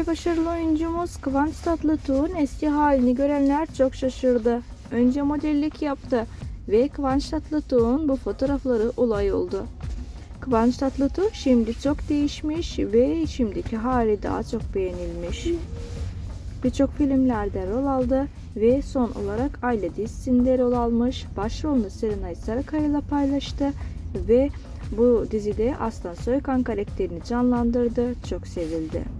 ve başarılı oyuncumuz Kıvanç Tatlıtuğ'un eski halini görenler çok şaşırdı. Önce modellik yaptı ve Kıvanç Tatlıtuğ'un bu fotoğrafları olay oldu. Kıvanç Tatlıtuğ şimdi çok değişmiş ve şimdiki hali daha çok beğenilmiş. Birçok filmlerde rol aldı ve son olarak Aile dizisinde rol almış. Başrolünü Serenay Sarıkaya ile paylaştı ve bu dizide Aslan Soykan karakterini canlandırdı. Çok sevildi.